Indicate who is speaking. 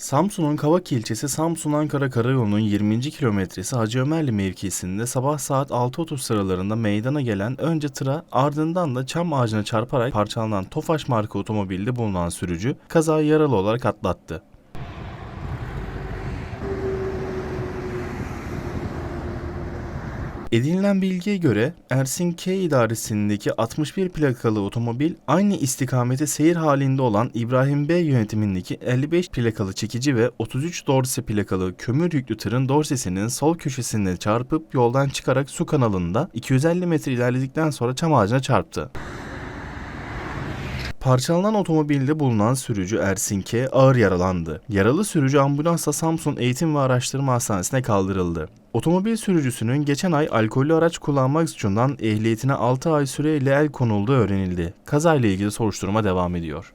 Speaker 1: Samsun'un Kavak ilçesi Samsun-Ankara Karayolu'nun 20. kilometresi Hacı Ömerli mevkisinde sabah saat 6.30 sıralarında meydana gelen önce tıra ardından da çam ağacına çarparak parçalanan Tofaş marka otomobilde bulunan sürücü kazayı yaralı olarak atlattı. Edinilen bilgiye göre Ersin K idaresindeki 61 plakalı otomobil aynı istikamete seyir halinde olan İbrahim B yönetimindeki 55 plakalı çekici ve 33 dorse plakalı kömür yüklü tırın dorsesinin sol köşesine çarpıp yoldan çıkarak su kanalında 250 metre ilerledikten sonra çam ağacına çarptı. Parçalanan otomobilde bulunan sürücü Ersin K. ağır yaralandı. Yaralı sürücü ambulansla Samsun Eğitim ve Araştırma Hastanesi'ne kaldırıldı. Otomobil sürücüsünün geçen ay alkollü araç kullanmak suçundan ehliyetine 6 ay süreyle el konulduğu öğrenildi. Kazayla ilgili soruşturma devam ediyor.